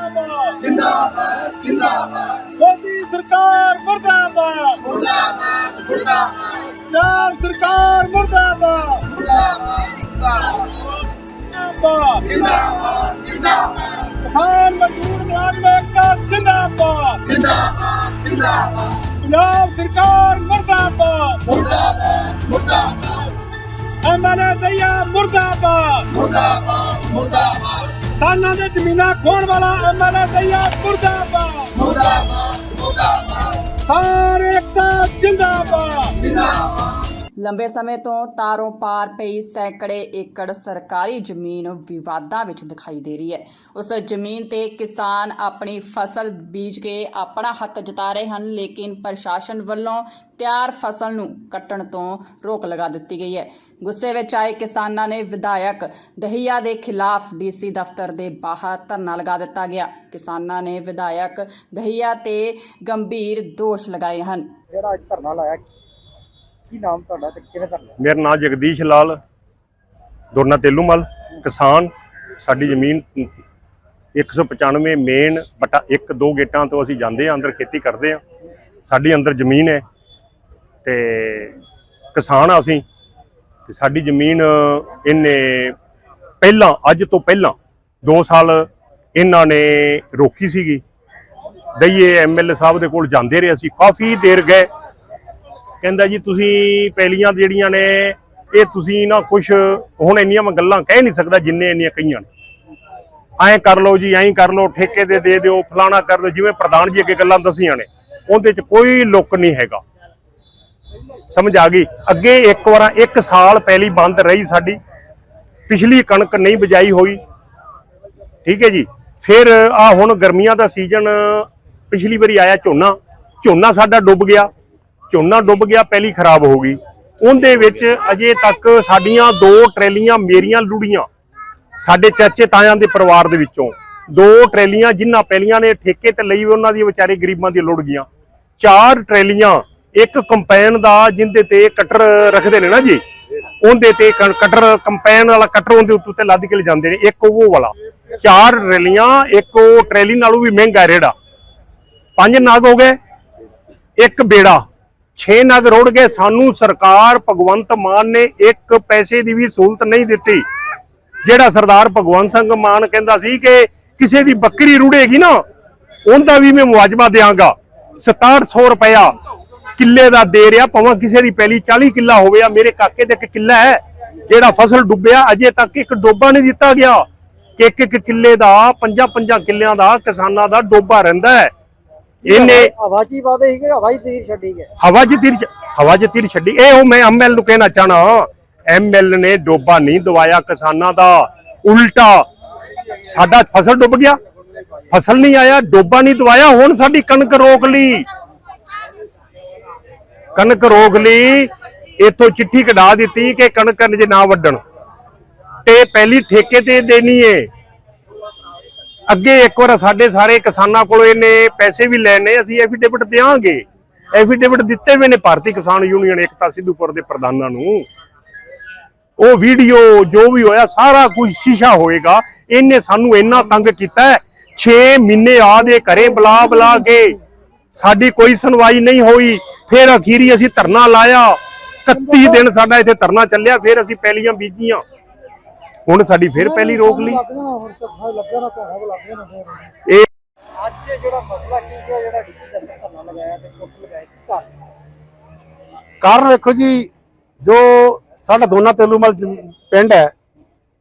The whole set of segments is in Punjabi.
ਜਿੰਦਾਬਾਦ। ਜਿੰਦਾਬਾਦ ਜਿੰਦਾਬਾਦ। ਮੋਦੀ ਸਰਕਾਰ ਮੁਰਦਾਬਾਦ। ਮੁਰਦਾਬਾਦ ਮੁਰਦਾਬਾਦ। ਪੰਜਾਬ ਸਰਕਾਰ ਮੁਰਦਾਬਾਦ। ਮੁਰਦਾਬਾਦ ਜਿੰਦਾਬਾਦ। ਜਿੰਦਾਬਾਦ। ਕਿਸਾਨ ਮਜ਼ਦੂਰ ਮੁਲਾਜ਼ਮ ਏਕਤਾ ਜਿੰਦਾਬਾਦ। ਜਿੰਦਾਬਾਦ ਜਿੰਦਾਬਾਦ। ਪੰਜਾਬ ਸਰਕਾਰ ਮੁਰਦਾਬਾਦ। ਮੁਰਦਾਬਾਦ ਮੁਰਦਾਬਾਦ। ਐਮਐਲਏ ਦਈਆ ਮੁਰਦਾਬਾਦ। ਮੁਰਦਾਬਾਦ ਮੁਰਦਾਬਾਦ। ਕਿਸਾਨਾਂ ਦੇ ਜ਼ਮੀਨਾਂ ਖੋਣ ਵਾਲਾ ਐਮਐਲਏ ਦਈਆ ਮੁਰਦਾਬਾਦ। ਮੁਰਦਾਬਾਦ ਮੁਰਦਾਬਾਦ। ਸਾਰੇ ਏਕਤਾ ਜਿੰਦਾਬਾਦ। ਜਿੰਦਾਬਾਦ। ਲੰਬੇ ਸਮੇਂ ਤੋਂ ਤਾਰੋਂ ਪਾਰ ਪਈ ਸੈਂਕੜੇ ਏਕੜ ਸਰਕਾਰੀ ਜ਼ਮੀਨ ਵਿਵਾਦਾਂ ਵਿੱਚ ਦਿਖਾਈ ਦੇ ਰਹੀ ਹੈ। ਉਸ ਜ਼ਮੀਨ ਤੇ ਕਿਸਾਨ ਆਪਣੀ ਫਸਲ ਬੀਜ ਕੇ ਆਪਣਾ ਹੱਕ ਜਤਾ ਰਹੇ ਹਨ, ਲੇਕਿਨ ਪ੍ਰਸ਼ਾਸਨ ਵੱਲੋਂ ਤਿਆਰ ਫਸਲ ਨੂੰ ਕੱਟਣ ਤੋਂ ਰੋਕ ਲਗਾ ਦਿੱਤੀ ਗਈ ਹੈ। ਗੁੱਸੇ ਵਿੱਚ ਆਏ ਕਿਸਾਨਾਂ ਨੇ ਵਿਧਾਇਕ ਦਹੀਆ ਦੇ ਖਿਲਾਫ ਡੀਸੀ ਦਫ਼ਤਰ ਦੇ ਬਾਹਰ ਧਰਨਾ ਲਗਾ ਦਿੱਤਾ ਗਿਆ। ਕਿਸਾਨਾਂ ਨੇ ਵਿਧਾਇਕ ਦਹੀਆ ਤੇ ਗੰਭੀਰ ਦੋਸ਼ ਲਗਾਏ ਹਨ। ਜਿਹੜਾ ਅੱਜ ਧਰਨਾ ਲਾਇਆ ਕੀ ਨਾਮ ਤੁਹਾਡਾ ਤੇ ਕਿਹਨੇ ਧਰਨਾ ਮੇਰਾ ਨਾਮ ਜਗਦੀਸ਼ ਲਾਲ ਦੁਰਨਾ ਤੇਲੂਮਲ ਕਿਸਾਨ, ਸਾਡੀ ਜ਼ਮੀਨ 195 ਮੇਨ ਬਟਾ 1 2 ਗੇਟਾਂ ਤੋਂ ਅਸੀਂ ਜਾਂਦੇ ਆ ਅੰਦਰ ਖੇਤੀ ਕਰਦੇ ਆ ਸਾਡੀ ਅੰਦਰ ਜ਼ਮੀਨ ਹੈ ਤੇ ਕਿਸਾਨ ਆ ਅਸੀਂ। ਤੇ ਸਾਡੀ ਜ਼ਮੀਨ ਇਹਨੇ ਪਹਿਲਾਂ, ਅੱਜ ਤੋਂ ਪਹਿਲਾਂ 2 ਸਾਲ ਇਹਨਾਂ ਨੇ ਰੋਕੀ ਸੀਗੀ। ਦਈਏ ਐਮਐਲਏ ਸਾਹਿਬ ਦੇ ਕੋਲ ਜਾਂਦੇ ਰਹੇ ਅਸੀਂ, ਕਾਫੀ ਦੇਰ ਗਏ। ਕਹਿੰਦਾ ਜੀ ਤੁਸੀਂ ਪਹਿਲੀਆਂ ਜਿਹੜੀਆਂ ਨੇ, ਇਹ ਤੁਸੀਂ ਨਾ ਕੁਛ ਹੁਣ ਇੰਨੀਆਂ ਮੈਂ ਗੱਲਾਂ ਕਹਿ ਨਹੀਂ ਸਕਦਾ ਜਿੰਨੇ ਇੰਨੀਆਂ ਕਹੀਆਂ ਨੇ। ਐਂ ਕਰ ਲਓ ਜੀ, ਐਂ ਕਰ ਲਓ, ਠੇਕੇ ਦੇ ਦੇ ਦਿਓ, ਫਲਾਣਾ ਕਰ ਦਿਓ, ਜਿਵੇਂ ਪ੍ਰਧਾਨ ਜੀ ਅੱਗੇ ਗੱਲਾਂ ਦਸੀਆਂ ਨੇ, ਉਹਦੇ ਚ ਕੋਈ ਲੁੱਕ ਨਹੀਂ ਹੈਗਾ। ਸਮਝ ਆ ਗਈ? ਅੱਗੇ ਇੱਕ ਵਾਰ, ਇੱਕ ਸਾਲ ਪਹਿਲੀ ਬੰਦ ਰਹੀ ਸਾਡੀ, ਪਿਛਲੀ ਕਣਕ ਨਹੀਂ ਬਜਾਈ ਹੋਈ। ਠੀਕ ਹੈ ਜੀ? ਫਿਰ ਆ ਹੁਣ ਗਰਮੀਆਂ ਦਾ ਸੀਜ਼ਨ, ਪਿਛਲੀ ਵਾਰੀ ਆਇਆ ਝੋਨਾ ਝੋਨਾ ਸਾਡਾ ਡੁੱਬ ਗਿਆ। ਝੋਨਾ ਡੁੱਬ ਗਿਆ, ਪਹਿਲੀ ਖਰਾਬ ਹੋ ਗਈ। ਉਹਦੇ ਵਿੱਚ ਅਜੇ ਤੱਕ ਸਾਡੀਆਂ ਦੋ ਟਰੈਲੀਆਂ ਮੇਰੀਆਂ ਲੁੜੀਆਂ। ਸਾਡੇ ਚਾਚੇ ਤਾਇਆਂ ਦੇ ਪਰਿਵਾਰ ਦੇ ਵਿੱਚੋਂ ਦੋ ਟਰੈਲੀਆਂ ਜਿਨ੍ਹਾਂ ਪਹਿਲੀਆਂ ਨੇ ਠੇਕੇ ਤੇ ਲਈ ਉਹਨਾਂ ਦੀ ਵਿਚਾਰੇ ਗਰੀਬਾਂ ਦੀ ਲੁੜ ਗਈਆਂ। ਚਾਰ ਟਰੈਲੀਆਂ, ਇੱਕ ਕੰਪੈਨ ਦਾ ਜਿੰਦੇ ਤੇ ਕਟਰ ਰੱਖਦੇ ਨੇ ਨਾ ਜੀ। ਉਹਦੇ ਤੇ ਕ- ਕਟਰ ਕੰਪੈਨ ਵਾਲਾ ਕਟਰ ਉਹਦੇ ਉੱਤੇ ਲੱਦ ਕੇ ਲੈ ਜਾਂਦੇ ਨੇ, ਇੱਕ ਉਹ ਵਾਲਾ। ਚਾਰ ਟਰੈਲੀਆਂ, ਇੱਕ ਉਹ ਟਰੈਲੀ ਨਾਲੋਂ ਵੀ ਮਹਿੰਗਾ ਰੇੜਾ। ਪੰਜ ਨਗ ਹੋ ਗਏ, ਇੱਕ ਬੇੜਾ। 6 ਨਗ ਰੋੜ ਗਏ। ਸਾਨੂੰ ਸਰਕਾਰ ਭਗਵੰਤ ਮਾਨ ਨੇ ਇੱਕ ਪੈਸੇ ਦੀ ਵੀ ਸਹੂਲਤ ਨਹੀਂ ਦਿੱਤੀ। ਜਿਹੜਾ ਸਰਦਾਰ ਭਗਵੰਤ ਸਿੰਘ ਮਾਨ ਕਹਿੰਦਾ ਸੀ ਕਿ ਕਿਸੇ ਦੀ ਬੱਕਰੀ ਰੁੜੇਗੀ ਨਾ, ਉਹਦਾ ਵੀ ਮੈਂ ਮੁਆਵਜ਼ਾ ਦੇਵਾਂਗਾ 6700 ਰੁਪਇਆ ਕਿੱਲੇ ਦਾ ਦੇ ਰਿਹਾ, ਭਾਵੇਂ ਕਿਸੇ ਦੀ ਪਹਿਲੀ 40 ਕਿੱਲਾ ਹੋਵੇ ਆ, ਮੇਰੇ ਕਾਕੇ ਦੇ ਇੱਕ ਕਿੱਲਾ ਹੈ, ਜਿਹੜਾ ਫਸਲ ਡੁੱਬਿਆ, ਅਜੇ ਤੱਕ ਇੱਕ ਡੋਬਾ ਨਹੀਂ ਦਿੱਤਾ ਗਿਆ। ਕਿ ਇੱਕ ਇੱਕ ਕਿੱਲੇ ਦਾ ਪੰਜਾਂ ਪੰਜਾਂ ਕਿੱਲਿਆਂ ਦਾ ਕਿਸਾਨਾਂ ਦਾ ਡੋਬਾ ਰਹਿੰਦਾ ਹੈ। ਇਹਨੇ ਹਵਾ ਚ ਹੀ ਵਾਦੇ ਸੀਗੇ ਹਵਾ ਹੀ ਤੀਰ ਛੱਡੀ ਗਏ। ਹਵਾ 'ਚ ਤੀਰ ਹਵਾ 'ਚ ਤੀਰ ਛੱਡੀ। ਇਹ ਉਹ ਮੈਂ ਐਮਐਲ ਨੂੰ ਕਹਿਣਾ ਚਾਹਣਾ। ਐਮਐਲ ਨੇ ਡੋਬਾ ਨਹੀਂ ਦਵਾਇਆ ਕਿਸਾਨਾਂ ਦਾ। ਉਲਟਾ ਸਾਡਾ ਫਸਲ ਡੁੱਬ ਗਿਆ। ਫਸਲ ਨਹੀਂ ਆਇਆ ਡੋਬਾ ਨਹੀਂ ਦਵਾਇਆ। ਹੁਣ ਸਾਡੀ ਕਣਕ ਰੋਕ ਲਈ। ਕਣਕ ਰੋਕ ਲਈ। ਇਥੋਂ ਚਿੱਠੀ ਕਢਾ ਦਿੱਤੀ ਕਿ ਕਣਕ ਜੇ ਨਾ ਵੱਢਣ। ਤੇ ਪਹਿਲੀ ਠੇਕੇ ਤੇ ਦੇਣੀ ਏ। ਅੱਗੇ ਇੱਕ ਵਾਰ ਸਾਡੇ ਸਾਰੇ ਕਿਸਾਨਾਂ ਕੋਲੋਂ ਇਹਨੇ ਪੈਸੇ ਵੀ ਲੈਣੇ ਅਸੀਂ ਐਫੀਡੇਵਿਟ ਦੇਵਾਂਗੇ ਐਫੀਡੇਵਿਟ ਦਿੱਤੇ ਹੋਏ ਨੇ ਭਾਰਤੀ ਕਿਸਾਨ ਯੂਨੀਅਨ ਏਕਤਾ ਸਿੱਧੂਪੁਰ ਦੇ ਪ੍ਰਧਾਨਾਂ ਨੂੰ। ਉਹ ਵੀਡੀਓ ਜੋ ਵੀ ਹੋਇਆ ਸਾਰਾ ਕੁਝ ਸ਼ੀਸ਼ਾ ਹੋਏਗਾ। ਇਹਨੇ ਸਾਨੂੰ ਇੰਨਾ ਤੰਗ ਕੀਤਾ 6 ਮਹੀਨੇ ਆ ਦੇ ਘਰੇ ਬੁਲਾ ਬੁਲਾ ਕੇ ਸਾਡੀ ਕੋਈ ਸੁਣਵਾਈ ਨਹੀਂ ਹੋਈ। ਫਿਰ ਅਖੀਰੀ ਅਸੀਂ ਧਰਨਾ ਲਾਇਆ। 31 ਦਿਨ ਸਾਡਾ ਇੱਥੇ ਧਰਨਾ ਚੱਲਿਆ ਫਿਰ ਅਸੀਂ ਪਹਿਲੀਆਂ ਬੀਜੀਆਂ। ਹੁਣ ਸਾਡੀ ਫਿਰ ਪਹਿਲੀ ਰੋਕ ਲਈ। ਇਹ ਅੱਜ ਜਿਹੜਾ ਮਸਲਾ ਕੀ ਸੀ ਜਿਹੜਾ ਡੀਸੀ ਦਫ਼ਤਰ ਧਰਨਾ ਲਗਾਇਆ ਤੇ ਕੋਟ ਲਗਾਇਆ ਕੀ ਕਾਰਨ ਵੇਖੋ ਜੀ ਜੋ ਸਾਡਾ ਦੋਨਾ ਤੇਲੂਮਲ ਪਿੰਡ ਹੈ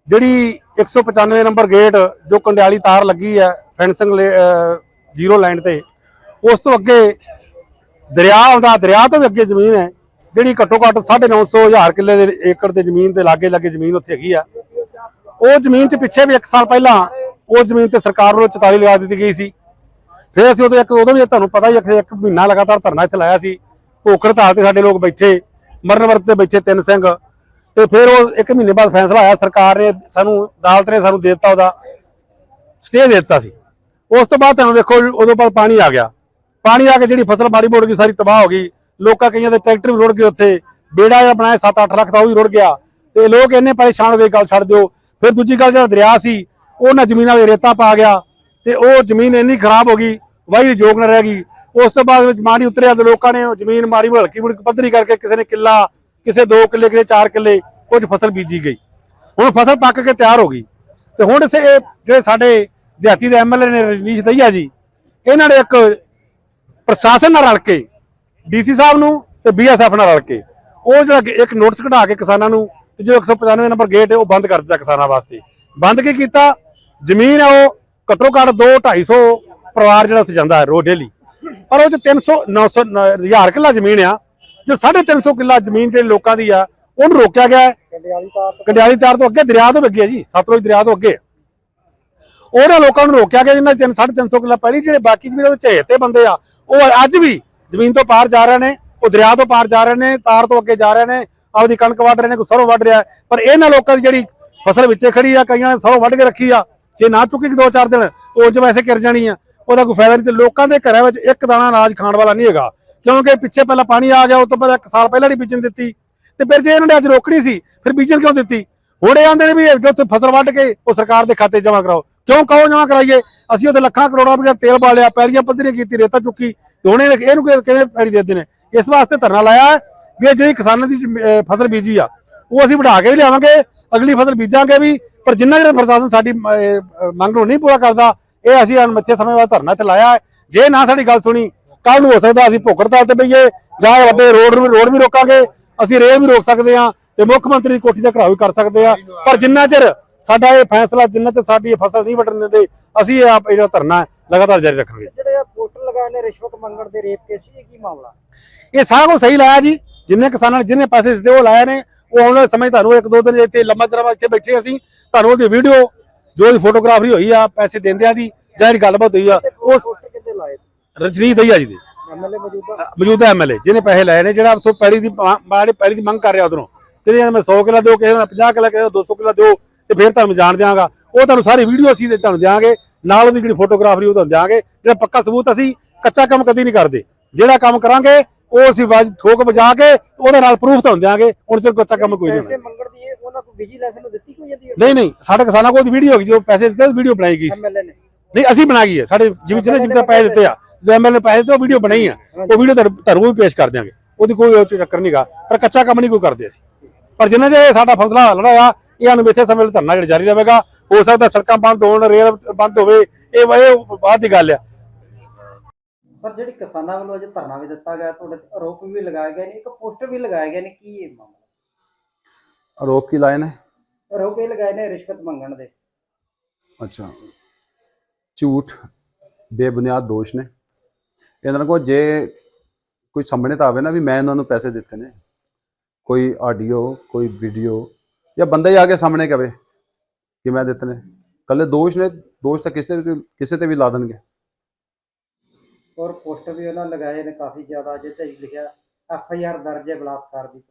ਜਿਹੜੀ 195 ਨੰਬਰ ਗੇਟ ਜੋ ਕੰਡਿਆਲੀ ਤਾਰ ਲੱਗੀ ਹੈ ਫੈਂਸਿੰਗ ਜ਼ੀਰੋ ਲਾਈਨ ਤੇ ਉਸ ਤੋਂ ਅੱਗੇ ਦਰਿਆ ਆਉਂਦਾ ਦਰਿਆ ਤੋਂ ਵੀ ਅੱਗੇ ਜ਼ਮੀਨ ਹੈ ਜਿਹੜੀ ਘੱਟੋ ਘੱਟ 950 ਹਜ਼ਾਰ ਕਿੱਲੇ ਦੇ ਏਕੜ ਦੇ ਜ਼ਮੀਨ ਦੇ ਲਾਗੇ ਲਾਗੇ ਜ਼ਮੀਨ ਉੱਥੇ ਹੈਗੀ ਆ। ਉਹ ਜ਼ਮੀਨ 'ਚ ਪਿੱਛੇ ਵੀ 1 ਸਾਲ ਪਹਿਲਾਂ ਉਹ ਜ਼ਮੀਨ ਤੇ ਸਰਕਾਰ ਵੱਲੋਂ 44 ਲਗਾ ਦਿੱਤੀ ਗਈ ਸੀ। ਫਿਰ ਅਸੀਂ ਉਦੋਂ ਇੱਕ ਉਦੋਂ ਵੀ ਤੁਹਾਨੂੰ ਪਤਾ ਹੀ ਹੈ ਇੱਕ ਮਹੀਨਾ ਲਗਾਤਾਰ ਧਰਨਾ ਇੱਥੇ ਲਾਇਆ ਸੀ। ਭੁੱਖ ਧਾਰ ਤੇ ਸਾਡੇ ਲੋਕ ਬੈਠੇ ਮਰਨ ਵਰਤ ਤੇ ਬੈਠੇ ਤਿੰਨ ਸਿੰਘ। ਤੇ ਫਿਰ ਉਹ ਇੱਕ ਮਹੀਨੇ ਬਾਅਦ ਫੈਸਲਾ ਆਇਆ ਸਰਕਾਰ ਨੇ ਸਾਨੂੰ ਅਦਾਲਤ ਨੇ ਸਾਨੂੰ ਦੇ ਦਿੱਤਾ ਉਹਦਾ ਸਟੇ ਦੇ ਦਿੱਤਾ ਸੀ। ਉਸ ਤੋਂ ਬਾਅਦ ਤੁਹਾਨੂੰ ਵੇਖੋ ਜੀ, ਉਦੋਂ ਬਾਅਦ ਪਾਣੀ ਆ ਗਿਆ। ਪਾਣੀ ਆ ਕੇ ਜਿਹੜੀ ਫਸਲ ਬਾੜੀ ਮੋੜ ਗਈ ਸਾਰੀ ਤਬਾਹ ਹੋ ਗਈ। ਲੋਕਾਂ ਕਈਆਂ ਦੇ ਟਰੈਕਟਰ ਵੀ ਰੁੜ ਗਏ ਉੱਥੇ। ਬੇੜਾ ਜਿਹੜਾ ਬਣਾਇਆ 7-8 ਲੱਖ ਦਾ ਉਹ ਵੀ ਰੁੜ ਗਿਆ। ਤੇ ਲੋਕ ਇੰਨੇ ਪਰੇਸ਼ਾਨ ਹੋ ਗਏ ਗੱਲ ਛੱਡ ਦਿਓ। ਫਿਰ ਦੂਜੀ ਗੱਲ ਜਿਹੜਾ ਦਰਿਆ ਸੀ, ਉਹਨਾਂ ਜ਼ਮੀਨਾਂ ਦੇ ਰੇਤਾ ਪਾ ਗਿਆ ਤੇ ਉਹ ਜ਼ਮੀਨ ਇੰਨੀ ਖਰਾਬ ਹੋ ਗਈ, ਵਾਹੀ ਦੀ ਜੋਗ ਨਾ ਰਹਿ ਗਈ। ਉਸ ਤੋਂ ਬਾਅਦ ਵਿੱਚ ਮਾੜੀ ਉਤਰਿਆ ਤੇ ਲੋਕਾਂ ਨੇ ਉਹ ਜ਼ਮੀਨ ਮਾੜੀ ਹਲਕੀ ਮੁਲਕੀ ਪੱਧਰੀ ਕਰਕੇ ਕਿਸੇ ਨੇ ਕਿੱਲਾ, ਕਿਸੇ 2 ਕਿੱਲੇ, ਕਿਸੇ 4 ਕਿੱਲੇ ਕੁਝ ਫਸਲ ਬੀਜੀ ਗਈ। ਹੁਣ ਫਸਲ ਪੱਕ ਕੇ ਤਿਆਰ ਹੋ ਗਈ। ਤੇ ਹੁਣ ਸੇ ਇਹ ਜਿਹੜੇ ਸਾਡੇ ਦਿਹਾਤੀ ਦੇ ਐਮਐਲਏ ਨੇ ਰਜਨੀਸ਼ ਦਈਆ ਜੀ, ਇਹਨਾਂ ਨੇ ਇੱਕ ਪ੍ਰਸ਼ਾਸਨ ਨਾਲ ਰਲ ਕੇ ਡੀਸੀ ਸਾਹਿਬ ਨੂੰ ਤੇ ਬੀਐਸਐਫ ਨਾਲ ਰਲ ਕੇ, ਉਹ ਜਿਹੜਾ ਇੱਕ ਨੋਟਿਸ ਕਢਾ ਕੇ ਕਿਸਾਨਾਂ ਨੂੰ ਤੇ ਜੋ 195 ਨੰਬਰ ਗੇਟ ਹੈ, ਉਹ ਬੰਦ ਕਰ ਦਿੱਤਾ ਕਿਸਾਨਾਂ ਵਾਸਤੇ। ਬੰਦ ਕੀ ਕੀਤਾ? ਜ਼ਮੀਨ ਹੈ ਉਹ ਘੱਟੋ ਘੱਟ 2 250 ਪਰਿਵਾਰ ਜਿਹੜਾ ਉੱਥੇ ਜਾਂਦਾ ਹੈ ਰੋਜ਼ ਡੇਲੀ। ਪਰ ਉਹ ਚ 300 900 ਹਜ਼ਾਰ ਕਿੱਲਾ ਜ਼ਮੀਨ ਆ, ਜੋ 350 ਕਿੱਲਾ ਜ਼ਮੀਨ ਜਿਹੜੇ ਲੋਕਾਂ ਦੀ ਆ, ਉਹਨੂੰ ਰੋਕਿਆ ਗਿਆ ਕੰਡਿਆਲੀ ਤਾਰ ਤੋਂ ਕੰਡਿਆਲੀ ਤਾਰ ਤੋਂ ਅੱਗੇ ਦਰਿਆ ਤੋਂ ਅੱਗੇ ਹੈ ਜੀ, ਸਤਲੁਜ ਦਰਿਆ ਤੋਂ ਅੱਗੇ। ਉਹਨਾਂ ਲੋਕਾਂ ਨੂੰ ਰੋਕਿਆ ਗਿਆ ਜਿਨ੍ਹਾਂ ਦੀ 350 ਕਿੱਲਾ ਪਹਿਲੀ ਜਿਹੜੇ ਬਾਕੀ ਜ਼ਮੀਨਾਂ ਦੇ ਝੇਤੇ ਬੰਦੇ ਆ। ਉਹ ਅੱਜ ਵੀ ਜ਼ਮੀਨ ਤੋਂ ਪਾਰ ਜਾ ਰਹੇ ਨੇ, ਉਹ ਦਰਿਆ ਤੋਂ ਪਾਰ ਜਾ ਰਹੇ ਨੇ, ਤਾਰ ਤੋਂ ਅੱਗੇ ਜਾ ਰਹੇ ਨੇ ਆਪਦੀ ਕਣਕ ਵੱਢ ਰਹੇ ਨੇ, ਕੋਈ ਸਰੋਂ ਵੱਢ ਰਿਹਾ ਹੈ। ਪਰ ਇਹਨਾਂ ਲੋਕਾਂ ਦੀ ਜਿਹੜੀ ਫਸਲ ਵਿੱਚੇ ਖੜੀ ਆ, ਕਈਆਂ ਨੇ ਸਰੋਂ ਵੱਢ ਕੇ ਰੱਖੀ ਆ। ਜੇ ਨਾ ਚੁੱਕੀ ਦੋ ਚਾਰ ਦਿਨ, ਉਹ ਚ ਵੈਸੇ ਕਿਰ ਜਾਣੀ ਆ। ਉਹਦਾ ਕੋਈ ਫਾਇਦਾ ਨਹੀਂ ਤੇ ਲੋਕਾਂ ਦੇ ਘਰਾਂ ਵਿੱਚ ਇੱਕ ਦਾਣਾ ਅਨਾਜ ਖਾਣ ਵਾਲਾ ਨਹੀਂ ਹੈਗਾ। ਕਿਉਂਕਿ ਪਿੱਛੇ ਪਹਿਲਾਂ ਪਾਣੀ ਆ ਗਿਆ ਉਸ ਤੋਂ ਬਾਅਦ ਇੱਕ ਸਾਲ ਪਹਿਲਾਂ ਨਹੀਂ ਬੀਜਣ ਦਿੱਤੀ। ਤੇ ਫਿਰ ਜੇ ਇਹਨਾਂ ਨੇ ਅੱਜ ਰੋਕਣੀ ਸੀ, ਫਿਰ ਬੀਜਣ ਕਿਉਂ ਦਿੱਤੀ? ਹੁਣ ਇਹ ਆਂਦੇ ਨੇ ਵੀ ਉੱਥੇ ਫਸਲ ਵੱਢ ਕੇ ਉਹ ਸਰਕਾਰ ਦੇ ਖਾਤੇ ਜਮ੍ਹਾਂ ਕਰਾਓ। ਕਿਉਂ ਕਹੋ ਜਮ੍ਹਾਂ ਕਰਾਈਏ? ਅਸੀਂ ਉਹਦੇ ਲੱਖਾਂ ਕਰੋੜਾਂ ਰੁਪਏ ਤੇਲ ਬਾਲਿਆ, ਪੈਲੀਆਂ ਪੱਧਰੀਆਂ ਕੀਤੀ ਰੇਤਾ ਚੁੱਕੀ। ਤੇ ਹੁਣ ਇਹਨੂੰ ਕਿਵੇਂ ਪੈੜੀ ਦੇ ਦਿੰਦੇ ਨੇ? ਇਸ ਵਾਸਤੇ ਧਰਨਾ ਲਾਇਆ ਵੀ ਇਹ ਜਿਹੜੀ ਕਿਸਾਨਾਂ ਦੀ ਫਸਲ ਬੀਜੀ ਆ ਉਹ ਅਸੀਂ ਵਧਾ ਕੇ ਵੀ ਲਿਆਵਾਂਗੇ ਅਗਲੀ ਫਸਲ ਬੀਜਾਂਗੇ ਵੀ ਪਰ ਜਿੰਨਾ ਜਿਹੜਾ ਪ੍ਰਸ਼ਾਸਨ ਸਾਡੀ ਮੰਗ ਨੂੰ ਨਹੀਂ ਪੂਰਾ ਕਰਦਾ ਇਹ ਅਸੀਂ ਅਣਮਿੱਥੇ ਸਮੇਂ ਬਾਅਦ ਧਰਨਾ ਤੇ ਲਾਇਆ। ਜੇ ਨਾ ਸਾਡੀ ਗੱਲ ਸੁਣੀ ਕੱਲ ਨੂੰ ਹੋ ਸਕਦਾ ਅਸੀਂ ਭੁੱਖ ਹੜਤਾਲ ਤੇ ਬਈਏ ਜਾਂ ਵੱਡੇ ਰੋਡ ਨੂੰ ਰੋਡ ਵੀ ਰੋਕਾਂਗੇ ਅਸੀਂ ਰੇਲ ਵੀ ਰੋਕ ਸਕਦੇ ਹਾਂ ਤੇ ਮੁੱਖ ਮੰਤਰੀ ਦੀ ਕੋਠੀ ਦਾ ਘਰਾਓ ਵੀ ਕਰ ਸਕਦੇ ਆ ਪਰ ਜਿੰਨਾ ਚਿਰ ਸਾਡਾ ਇਹ ਫੈਸਲਾ ਜਿੰਨਾ ਚਿਰ ਸਾਡੀ ਇਹ ਫਸਲ ਨਹੀਂ ਵੱਢਣ ਦਿੰਦੇ ਅਸੀਂ ਇਹ ਜਿਹੜਾ ਧਰਨਾ ਲਗਾਤਾਰ ਜਾਰੀ ਰੱਖਾਂਗੇ। ਜਿਹੜੇ ਆ ਪੋਸਟਰ ਲਗਾਏ ਨੇ ਰਿਸ਼ਵਤ ਮੰਗਣ ਦੇ ਰੇਪ ਕੇਸ ਇਹ ਕੀ ਮਾਮਲਾ? ਇਹ ਸਾਰਾ ਕੁਝ ਸਹੀ ਲਾਇਆ ਜੀ। ਜਿੰਨੇ ਕਿਸਾਨਾਂ ਨੇ ਜਿਹਨੇ ਪੈਸੇ ਦਿੱਤੇ ਉਹ ਲਾਇਆ ਨੇ ਉਹ ਆਉਣ ਵਾਲੇ ਸਮੇਂ ਤੁਹਾਨੂੰ ਇੱਕ ਦੋ ਦਿਨ ਇੱਥੇ ਲੰਮਾ ਚਿਰ ਇੱਥੇ ਬੈਠੇ ਅਸੀਂ ਤੁਹਾਨੂੰ ਉਹਦੀ ਵੀਡੀਓ ਜੋ ਉਹਦੀ ਫੋਟੋਗ੍ਰਾਫਰੀ ਹੋਈ ਆ ਪੈਸੇ ਦਿੰਦਿਆਂ ਦੀ ਜਾਂ ਜਿਹੜੀ ਗੱਲਬਾਤ ਹੋਈ ਆ ਲਾਏ? ਰਜਨੀ ਦਈਆ ਜੀ ਦੇ। ਐਮਐਲਏ ਮੌਜੂਦਾ? ਐਮਐਲਏ ਜਿਹਨੇ ਪੈਸੇ ਲਏ ਨੇ ਜਿਹੜਾ ਉੱਥੋਂ ਪੈੜੀ ਦੀ ਬਾੜੀ ਪੈੜੀ ਦੀ ਮੰਗ ਕਰ ਰਿਹਾ ਉਧਰੋਂ। ਕਿਤੇ ਮੈਂ 100 ਕਿੱਲਾ ਦਿਓ ਕਿਸੇ ਨੂੰ 50 ਕਿੱਲਾ ਕਿਸੇ ਨੂੰ 200 ਕਿੱਲਾ ਦਿਓ ਤੇ ਫਿਰ ਤੁਹਾਨੂੰ ਜਾਣ ਦਿਆਂਗਾ। ਉਹ ਤੁਹਾਨੂੰ ਸਾਰੀ ਵੀਡੀਓ ਅਸੀਂ ਤੁਹਾਨੂੰ ਦਿਆਂਗੇ ਨਾਲ ਉਹਦੀ ਜਿਹੜੀ ਫੋਟੋਗ੍ਰਾਫਰੀ ਉਹ ਤੁਹਾਨੂੰ ਦਿਆਂਗੇ। ਜਿਹੜਾ ਪੱਕਾ ਸਬੂਤ ਅਸੀਂ ਕੱਚਾ ਕੰਮ ਕਦੀ ਨਹੀਂ ਕਰਦੇ। ਜਿਹੜਾ ਕੰਮ ਕਰਾਂਗੇ ਉਹ ਅਸੀਂ ਵਜ ਠੋਕ ਵਜਾ ਕੇ ਉਹਦੇ ਨਾਲ ਪ੍ਰੂਫ ਤੁਹਾਨੂੰ ਦਿਆਂਗੇ। ਹੁਣ ਸਿਰ ਕੱਚਾ ਕੰਮ ਕੋਈ ਨਹੀਂ ਪੈਸੇ ਮੰਗਣ ਦੀ ਇਹ ਉਹਨਾਂ ਕੋਲ ਵਿਜੀਲੈਂਸ ਨੂੰ ਦਿੱਤੀ ਕੋਈ ਜਾਂਦੀ ਨਹੀਂ ਨਹੀਂ ਸਾਡੇ ਕਿਸਾਨਾਂ ਕੋਲ ਵੀਡੀਓ ਹੋਗੀ ਜੋ ਪੈਸੇ ਦਿੱਤੇ ਵੀਡੀਓ ਬਣਾਈ ਗਈ ਸੀ। ਐਮਐਲਏ ਨੇ। ਨਹੀਂ ਅਸੀਂ ਬਣਾਈ ਹੈ। ਸਾਡੇ ਜਿਵੇਂ ਜਿਹਨੇ ਜਿਵੇਂ ਪੈਸੇ ਦਿੱਤੇ ਆ ਜੋ ਐਮਐਲਏ ਪੈਸੇ ਦਿੱਤੇ ਉਹ ਵੀਡੀਓ ਬਣਾਈ ਆ। ਉਹ ਵੀਡੀਓ ਤੁਹਾਨੂੰ ਵੀ ਪੇਸ਼ ਕਰ ਦਿਆਂਗੇ। ਉਹਦੀ ਕੋਈ ਉਹ ਚੱਕਰ ਨਹੀਂਗਾ ਪਰ ਕੱਚਾ ਕੰਮ ਨਹੀਂ ਕੋਈ ਕਰਦੇ ਅਸੀਂ। ਪਰ ਜਿੰਨਾ ਜੇ ਸਾਡਾ ਫਸਲਾ ਲੜਾਇਆ ਇਹ ਅਨਮਿੱਥੇ ਸਮੇਂ ਲਈ ਧਰਨਾ ਜਿਹੜਾ ਜਾਰੀ ਰਹੇਗਾ। ਹੋ ਸਕਦਾ ਸੜਕਾਂ ਬੰਦ ਹੋਣ ਰੇਲ ਬੰਦ ਹੋਵੇ ਇਹ ਇਹ ਬਾਅਦ ਦੀ ਗੱਲ ਆ। ਸਰ ਜਿਹੜੀ ਕਿਸਾਨਾਂ ਵੱਲੋਂ ਅੱਜ ਧਰਨਾ ਵੀ ਦਿੱਤਾ ਗਿਆ ਤੁਹਾਡੇ ਤੇ ਆਰੋਪ ਵੀ ਲਗਾਏ ਗਏ ਨੇ ਇੱਕ ਪੋਸਟਰ ਵੀ ਲਗਾਏ ਗਏ ਨੇ ਕੀ ਇਹ ਮਾਮਲਾ? ਆਰੋਪ ਕੀ ਲਾਏ ਨੇ? ਆਰੋਪ ਇਹ ਲਗਾਏ ਨੇ ਰਿਸ਼ਵਤ ਮੰਗਣ ਦੇ। ਅੱਛਾ। ਝੂਠ ਬੇਬੁਨਿਆਦ ਦੋਸ਼ ਨੇ। ਇਹਨਾਂ ਕੋਲ ਜੇ ਕੋਈ ਸਾਹਮਣੇ ਤਾਂ ਆਵੇ ਨਾ ਵੀ ਮੈਂ ਇਹਨਾਂ ਨੂੰ ਪੈਸੇ ਦਿੱਤੇ ਨੇ ਕੋਈ ਆਡੀਓ ਕੋਈ ਵੀਡੀਓ ਜਾਂ ਬੰਦਾ ਹੀ ਆ ਕੇ ਸਾਹਮਣੇ ਕਵੇ ਕਿ ਮੈਂ ਦਿੱਤੇ ਨੇ। ਕੱਲੇ ਦੋਸ਼ ਨੇ ਦੋਸ਼ ਤਾਂ ਕਿਸੇ ਕਿਸੇ ਤੇ ਵੀ ਲਾ ਦੇਣਗੇ। ਔਰ ਪੋਸਟਰ ਵੀ ਉਹਨਾਂ ਲਗਾਏ ਨੇ ਕਾਫੀ ਜ਼ਿਆਦਾ ਤੇ ਲਿਖਿਆ ਐਫ ਆਈ ਆਰ ਦਰਜ ਹੈ ਬਲਾਤਕਾਰ ਦੀ।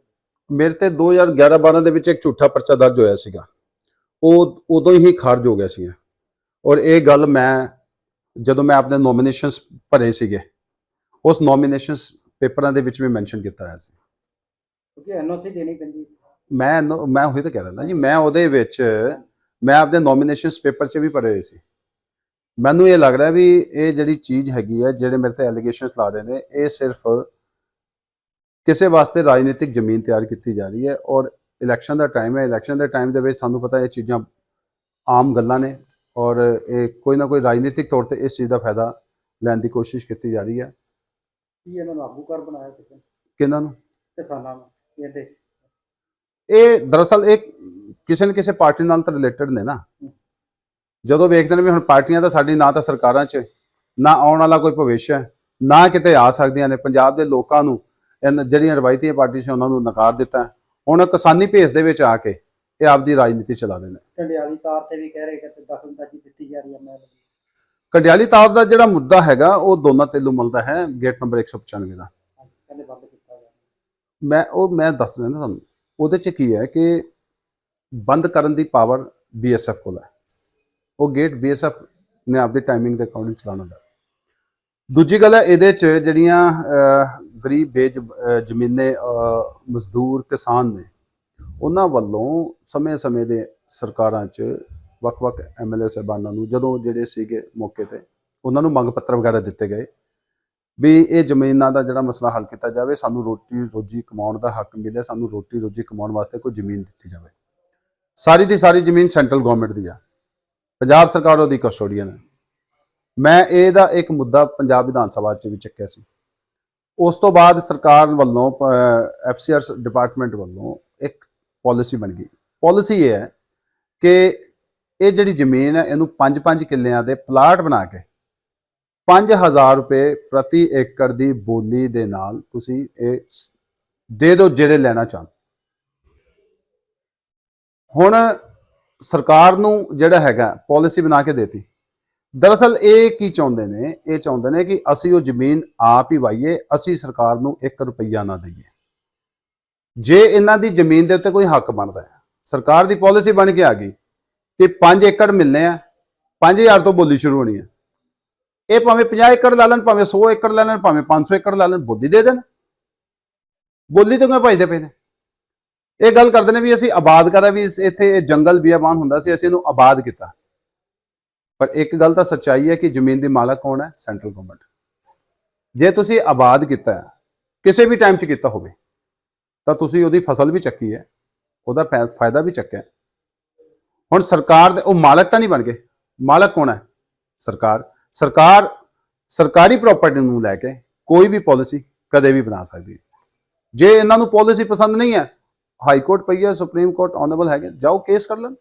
ਮੇਰੇ ਤੇ 2011-12 ਦੇ ਵਿੱਚ ਇੱਕ ਝੂਠਾ ਪਰਚਾ ਦਰਜ ਹੋਇਆ ਸੀਗਾ। ਉਹ ਉਦੋਂ ਹੀ ਖਾਰਜ ਹੋ ਗਿਆ ਸੀ ਔਰ ਇਹ ਗੱਲ ਮੈਂ ਜਦੋਂ ਮੈਂ ਆਪਣੇ ਨੋਮੀਨੇਸ਼ਨਸ ਭਰੇ ਸੀਗੇ ਉਸ ਨੋਮੀਨੇਸ਼ਨਸ ਪੇਪਰਾਂ ਦੇ ਵਿੱਚ ਵੀ ਮੈਂਸ਼ਨ ਕੀਤਾ ਹੋਇਆ ਸੀ। ਕਿਉਂਕਿ ਐਨਓਸੀ ਦੇਣੀ ਪੈਂਦੀ। ਮੈਂ ਮੈਂ ਉਹੀ ਤਾਂ ਕਹਿ ਰਿਹਾ ਨਾ ਜੀ ਮੈਂ ਉਹਦੇ ਵਿੱਚ ਮੈਂ ਆਪਣੇ ਨੋਮੀਨੇਸ਼ਨਸ ਪੇਪਰ 'ਚ ਵੀ ਭਰੇ ਹੋਏ ਸੀ। ਮੈਨੂੰ ਇਹ ਲੱਗ ਰਿਹਾ ਵੀ ਇਹ ਜਿਹੜੀ ਚੀਜ਼ ਹੈਗੀ ਹੈ ਜਿਹੜੇ ਮੇਰੇ ਤੇ ਐਲੀਗੇਸ਼ਨਸ ਲਾ ਰਹੇ ਨੇ ਇਹ ਸਿਰਫ ਕਿਸੇ ਵਾਸਤੇ ਰਾਜਨੀਤਿਕ ਜ਼ਮੀਨ ਤਿਆਰ ਕੀਤੀ ਜਾ ਰਹੀ ਹੈ ਔਰ ਇਲੈਕਸ਼ਨ ਦਾ ਟਾਈਮ ਹੈ। ਇਲੈਕਸ਼ਨ ਦੇ ਟਾਈਮ ਦੇ ਵਿੱਚ ਤੁਹਾਨੂੰ ਪਤਾ ਇਹ ਚੀਜ਼ਾਂ ਆਮ ਗੱਲਾਂ ਨੇ ਔਰ ਇਹ ਕੋਈ ਨਾ ਕੋਈ ਰਾਜਨੀਤਿਕ ਤੌਰ ਤੇ ਇਸ ਚੀਜ਼ ਦਾ ਫਾਇਦਾ ਲੈਣ ਦੀ ਕੋਸ਼ਿਸ਼ ਕੀਤੀ ਜਾ ਰਹੀ ਹੈ। ਕੀ ਇਹਨਾਂ ਨੂੰ ਆਗੂਕਾਰ ਬਣਾਇਆ ਕਿਸੇ? ਕਿਹਨਾਂ ਨੂੰ? ਕਿਸਾਨਾਂ ਨੂੰ ਇਹਦੇ? ਇਹ ਦਰਅਸਲ ਇਹ ਕਿਸੇ ਨਾ ਕਿਸੇ ਪਾਰਟੀ ਨਾਲ ਤਾਂ ਰਿਲੇਟਡ ਨੇ ਨਾ। ਜਦੋਂ ਵੇਖਦੇ ਨੇ ਵੀ ਹੁਣ ਪਾਰਟੀਆਂ ਤਾਂ ਸਾਡੀ ਨਾ ਤਾਂ ਸਰਕਾਰਾਂ 'ਚ ਨਾ ਆਉਣ ਵਾਲਾ ਕੋਈ ਭਵਿੱਖ ਹੈ ਨਾ ਕਿਤੇ ਆ ਸਕਦੀਆਂ ਨੇ। ਪੰਜਾਬ ਦੇ ਲੋਕਾਂ ਨੂੰ ਜਿਹੜੀਆਂ ਰਵਾਇਤੀ ਪਾਰਟੀ ਸੀ ਉਹਨਾਂ ਨੂੰ ਨਕਾਰ ਦਿੱਤਾ। ਹੁਣ ਕਿਸਾਨੀ ਭੇਸ ਦੇ ਵਿੱਚ ਆ ਕੇ ਇਹ ਆਪਦੀ ਰਾਜਨੀਤੀ ਚਲਾ ਰਹੇ ਨੇ। ਕੰਡਿਆਲੀ ਤਾਰ ਤੇ ਵੀ ਕਹਿ ਰਹੇ ਕਿ ਦਖਲਅੰਦਾਜ਼ੀ ਦਿੱਤੀ ਜਾ ਰਹੀ ਹੈ ਮੈਂ ਕੰਡਿਆਲੀ ਤਾਰ ਦਾ ਜਿਹੜਾ ਮੁੱਦਾ ਹੈਗਾ ਉਹ ਦੋਨਾ ਤੇਲੂਮਲ ਦਾ ਹੈ ਗੇਟ ਨੰਬਰ 195 ਦਾ। ਮੈਂ ਉਹ ਮੈਂ ਦੱਸ ਰਿਹਾ ਨਾ ਤੁਹਾਨੂੰ ਉਹਦੇ ਚ ਕੀ ਹੈ ਕਿ ਬੰਦ ਕਰਨ ਦੀ ਪਾਵਰ ਬੀਐਸਐਫ ਕੋਲ ਹੈ। ਉਹ ਗੇਟ ਬੀਐਸਐਫ ਨੇ ਆਪਦੀ ਟਾਈਮਿੰਗ ਦੇ ਅਕੋਰਡਿੰਗ ਚਲਾਉਣਾ ਦਾ ਦੂਜੀ ਗੱਲ ਹੈ ਇਹਦੇ ਚ ਜਿਹੜੀਆਂ ਗਰੀਬ, ਬੇਜ ਜ਼ਮੀਨੇ ਮਜ਼ਦੂਰ, ਕਿਸਾਨ ਨੇ, ਉਹਨਾਂ ਵੱਲੋਂ ਸਮੇਂ-ਸਮੇਂ ਦੇ ਸਰਕਾਰਾਂ 'ਚ ਵੱਖ-ਵੱਖ ਐਮਐਲਏ ਸਾਹਿਬਾਨਾਂ ਨੂੰ ਜਦੋਂ ਜਿਹੜੇ ਸੀਗੇ ਮੌਕੇ ਤੇ, ਉਹਨਾਂ ਨੂੰ ਮੰਗ ਪੱਤਰ ਵਗੈਰਾ ਦਿੱਤੇ ਗਏ ਵੀ ਇਹ ਜ਼ਮੀਨਾਂ ਦਾ ਜਿਹੜਾ ਮਸਲਾ ਹੱਲ ਕੀਤਾ ਜਾਵੇ, ਸਾਨੂੰ ਰੋਟੀ ਰੋਜੀ ਕਮਾਉਣ ਦਾ ਹੱਕ ਮਿਲੇ, ਸਾਨੂੰ ਰੋਟੀ ਰੋਜੀ ਕਮਾਉਣ ਵਾਸਤੇ ਕੋਈ ਜ਼ਮੀਨ ਦਿੱਤੀ ਜਾਵੇ। ਸਾਰੀ ਦੀ ਸਾਰੀ ਜ਼ਮੀਨ ਸੈਂਟਰਲ ਗਵਰਨਮੈਂਟ ਦੀ ਆ। ਪੰਜਾਬ ਸਰਕਾਰ ਉਹਦੀ ਕਸਟੋਡੀਅਨ ਹੈ। ਮੈਂ ਇਹਦਾ ਇੱਕ ਮੁੱਦਾ ਪੰਜਾਬ ਵਿਧਾਨ ਸਭਾ 'ਚ ਵੀ ਚੱਕਿਆ ਸੀ। ਉਸ ਤੋਂ ਬਾਅਦ ਸਰਕਾਰ ਵੱਲੋਂ ਐਫਸੀਆਰ ਡਿਪਾਰਟਮੈਂਟ ਵੱਲੋਂ ਇੱਕ ਪਾਲਿਸੀ ਬਣ ਗਈ। ਪਾਲਿਸੀ ਇਹ ਹੈ ਕਿ ਇਹ ਜਿਹੜੀ ਜ਼ਮੀਨ ਹੈ, ਇਹਨੂੰ 5-5 ਕਿੱਲਿਆਂ ਦੇ ਪਲਾਟ ਬਣਾ ਕੇ 5000 ਰੁਪਏ ਪ੍ਰਤੀ ਏਕੜ ਦੀ ਬੋਲੀ ਦੇ ਨਾਲ ਤੁਸੀਂ ਇਹ ਦੇ ਦਿਓ ਜਿਹੜੇ ਲੈਣਾ ਚਾਹਣ। ਹੁਣ ਸਰਕਾਰ ਨੂੰ ਜਿਹੜਾ ਹੈਗਾ ਪਾਲਿਸੀ ਬਣਾ ਕੇ ਦੇਤੀ। ਦਰਅਸਲ ਇਹ ਕੀ ਚਾਹੁੰਦੇ ਨੇ? ਇਹ ਚਾਹੁੰਦੇ ਨੇ ਕਿ ਅਸੀਂ ਉਹ ਜ਼ਮੀਨ ਆਪ ਹੀ ਵਾਈਏ ਅਸੀਂ ਸਰਕਾਰ ਨੂੰ 1 ਰੁਪਈਆ ਨਾ ਦਈਏ। ਜੇ ਇਹਨਾਂ ਦੀ ਜ਼ਮੀਨ ਦੇ ਉੱਤੇ ਕੋਈ ਹੱਕ ਬਣਦਾ ਹੈ, ਸਰਕਾਰ ਦੀ ਪਾਲਿਸੀ ਬਣ ਕੇ ਆ ਗਈ ਕਿ 5 ਏਕੜ ਮਿਲਨੇ ਆ 5000 ਤੋਂ ਬੋਲੀ ਸ਼ੁਰੂ ਹੋਣੀ ਹੈ ਇਹ ਭਾਵੇਂ 50 ਏਕੜ ਲਾ ਲੈਣ, ਭਾਵੇਂ 100 ਏਕੜ ਲਾ ਲੈਣ, ਭਾਵੇਂ 500 ਏਕੜ ਲਾ ਲੈਣ, ਬੋਲੀ ਦੇ ਦੇਣ। ਬੋਲੀ ਤੋਂ ਕਿਉਂ ਭਜਦੇ ਪਏ ਨੇ? ਇਹ ਗੱਲ ਕਰਦੇ ਨੇ ਵੀ ਅਸੀਂ ਆਬਾਦ ਕਰਾ ਵੀ ਇਸ- ਇੱਥੇ ਇਹ ਜੰਗਲ ਬਿਆਬਾਨ ਹੁੰਦਾ ਸੀ ਅਸੀਂ ਇਹਨੂੰ ਆਬਾਦ ਕੀਤਾ। ਪਰ ਇੱਕ ਗੱਲ ਤਾਂ ਸੱਚਾਈ ਹੈ ਕਿ ਜ਼ਮੀਨ ਦੀ ਮਾਲਕ ਕੌਣ ਹੈ? ਸੈਂਟਰਲ ਗਵਰਨਮੈਂਟ ਜੇ ਤੁਸੀਂ ਆਬਾਦ ਕੀਤਾ ਹੈ, ਕਿਸੇ ਵੀ ਟਾਈਮ 'ਚ ਕੀਤਾ ਹੋਵੇ ਤਾਂ ਤੁਸੀਂ ਉਹਦੀ ਫਸਲ ਵੀ ਚੱਕੀ ਹੈ ਉਹਦਾ ਫਾਇਦਾ ਵੀ ਚੱਕਿਆ ਹੁਣ ਸਰਕਾਰ ਦੇ ਉਹ ਮਾਲਕ ਤਾਂ ਨਹੀਂ ਬਣ ਗਏ। ਮਾਲਕ ਕੌਣ ਹੈ? ਸਰਕਾਰ। ਸਰਕਾਰ ਸਰਕਾਰੀ ਪ੍ਰਾਪਰਟੀ ਨੂੰ ਲੈ ਕੇ ਕੋਈ ਵੀ ਪਾਲਿਸੀ ਕਦੇ ਵੀ ਬਣਾ ਸਕਦੀ ਹੈ। ਜੇ ਇਹਨਾਂ ਨੂੰ ਪਾਲਿਸੀ ਪਸੰਦ ਨਹੀਂ ਹੈ ਹਾਈ ਕੋਰਟ ਪਈ ਹੈ, ਸੁਪਰੀਮ ਕੋਰਟ ਆਨਰੇਬਲ ਹੈਗੇ, ਜਾਓ ਕੇਸ ਕਰ ਲੈਣ।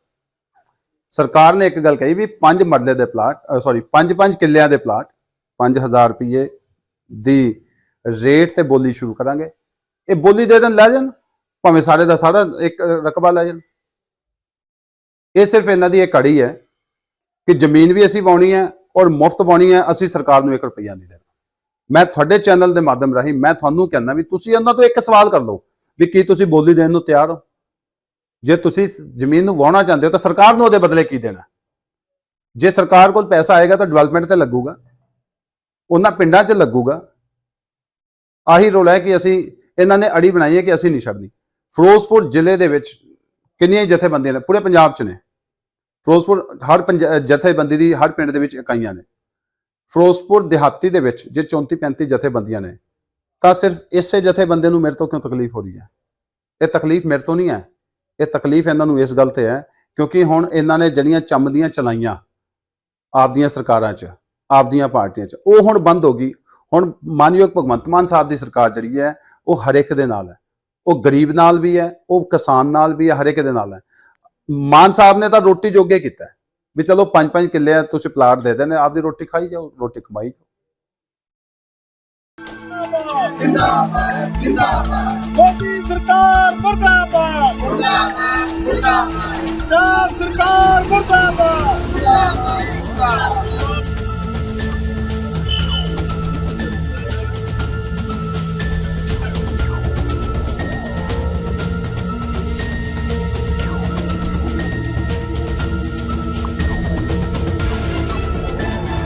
ਸਰਕਾਰ ਨੇ ਇੱਕ ਗੱਲ ਕਹੀ ਵੀ ਪੰਜ ਮਰਲੇ ਦੇ ਪਲਾਟ ਸੌਰੀ ਪੰਜ ਪੰਜ ਕਿੱਲਿਆਂ ਦੇ ਪਲਾਟ 5000 ਰੁਪਏ ਦੀ ਰੇਟ ਤੇ ਬੋਲੀ ਸ਼ੁਰੂ ਕਰਾਂਗੇ। ਇਹ ਬੋਲੀ ਦੇ ਦਿਨ ਲੈ ਜਾਣ, ਭਾਵੇਂ ਸਾਰੇ ਦਾ ਸਾਰਾ ਇੱਕ ਰਕਬਾ ਲੈ ਜਾਣ। ਇਹ ਸਿਰਫ ਇਹਨਾਂ ਦੀ ਇਹ ਕੜੀ ਹੈ ਕਿ ਜ਼ਮੀਨ ਵੀ ਅਸੀਂ ਵਾਉਣੀ ਹੈ ਔਰ ਮੁਫਤ ਵਾਉਣੀ ਹੈ, ਅਸੀਂ ਸਰਕਾਰ ਨੂੰ 1 ਰੁਪਈਆ ਨਹੀਂ ਦੇਣਾ। ਮੈਂ ਤੁਹਾਡੇ ਚੈਨਲ ਦੇ ਮਾਧਿਅਮ ਰਾਹੀਂ, ਮੈਂ ਤੁਹਾਨੂੰ ਕਹਿੰਦਾ ਵੀ ਤੁਸੀਂ ਉਹਨਾਂ ਤੋਂ ਇੱਕ ਸਵਾਲ ਕਰ ਲਓ। ਵੀ ਕੀ ਤੁਸੀਂ ਬੋਲੀ ਦੇਣ ਨੂੰ ਤਿਆਰ ਹੋ? ਜੇ ਤੁਸੀਂ ਜ਼ਮੀਨ ਨੂੰ ਵਾਹੁਣਾ ਚਾਹੁੰਦੇ ਹੋ ਤਾਂ ਸਰਕਾਰ ਨੂੰ ਉਹਦੇ ਬਦਲੇ ਕੀ ਦੇਣਾ? ਜੇ ਸਰਕਾਰ ਕੋਲ ਪੈਸਾ ਆਏਗਾ ਤਾਂ ਡਿਵੈਲਪਮੈਂਟ ਤੇ ਲੱਗੂਗਾ। ਉਹਨਾਂ ਪਿੰਡਾਂ 'ਚ ਲੱਗੂਗਾ। ਆਹੀ ਰੋਲ ਹੈ ਕਿ ਅਸੀਂ, ਇਹਨਾਂ ਨੇ ਅੜੀ ਬਣਾਈ ਹੈ ਕਿ ਅਸੀਂ ਨਹੀਂ ਛੱਡਣੀ। ਫਿਰੋਜ਼ਪੁਰ ਜ਼ਿਲ੍ਹੇ ਦੇ ਵਿੱਚ ਕਿੰਨੀਆਂ ਜਥੇਬੰਦੀਆਂ ਨੇ? ਪੂਰੇ ਪੰਜਾਬ 'ਚ ਨੇ। ਫਿਰੋਜ਼ਪੁਰ ਹਰ ਪੰਜ- ਜਥੇਬੰਦੀ ਦੀ ਹਰ ਪਿੰਡ ਦੇ ਵਿੱਚ ਇਕਾਈਆਂ ਨੇ। ਫਿਰੋਜ਼ਪੁਰ ਦਿਹਾਤੀ ਦੇ ਵਿੱਚ ਜੇ 34 35 ਜਥੇਬੰਦੀਆਂ ਨੇ ਤਾਂ ਸਿਰਫ ਇਸੇ ਜਥੇਬੰਦੇ ਨੂੰ ਮੇਰੇ ਤੋਂ ਕਿਉਂ ਤਕਲੀਫ ਹੋ ਰਹੀ ਹੈ? ਇਹ ਤਕਲੀਫ ਮੇਰੇ ਤੋਂ ਨਹੀਂ ਹੈ। ਇਹ ਤਕਲੀਫ ਇਹਨਾਂ ਨੂੰ ਇਸ ਗੱਲ ਤੇ ਹੈ ਕਿਉਂਕਿ ਹੁਣ ਇਹਨਾਂ ਨੇ ਜਿਹੜੀਆਂ ਚੰਮਦੀਆਂ ਚਲਾਈਆਂ ਆਪਦੀਆਂ ਸਰਕਾਰਾਂ 'ਚ ਆਪਦੀਆਂ ਪਾਰਟੀਆਂ 'ਚ ਉਹ ਹੁਣ ਬੰਦ ਹੋ ਗਈ। ਹੁਣ ਮਾਨਯੋਗ ਭਗਵੰਤ ਮਾਨ ਸਾਹਿਬ ਦੀ ਸਰਕਾਰ ਜਿਹੜੀ ਹੈ ਉਹ ਹਰ ਇੱਕ ਦੇ ਨਾਲ ਹੈ। ਉਹ ਗਰੀਬ ਨਾਲ ਵੀ ਹੈ ਉਹ ਕਿਸਾਨ ਨਾਲ ਵੀ ਹੈ ਹਰ ਇੱਕ ਦੇ ਨਾਲ ਹੈ। ਮਾਨ ਸਾਹਿਬ ਨੇ ਤਾਂ ਰੋਟੀ ਜੋਗੇ ਕੀਤਾ ਵੀ ਚਲੋ ਪੰਜ ਪੰਜ ਕਿੱਲੇ ਆ, ਤੁਸੀਂ ਪਲਾਟ ਦੇ ਦੇਣੇ ਆਪਦੀ ਰੋਟੀ ਖਾਈ ਜਾਓ ਰੋਟੀ ਕਮਾਈ ਜਾਓ। ਜਿੰਦਾਬਾਦ ਜਿੰਦਾਬਾਦ ਮੋਦੀ ਸਰਕਾਰ ਮੁਰਦਾਬਾਦ। ਮੁਰਦਾਬਾਦ ਮੁਰਦਾਬਾਦ। ਸਰਕਾਰ ਮੁਰਦਾਬਾਦ ਮੁਰਦਾਬਾਦ।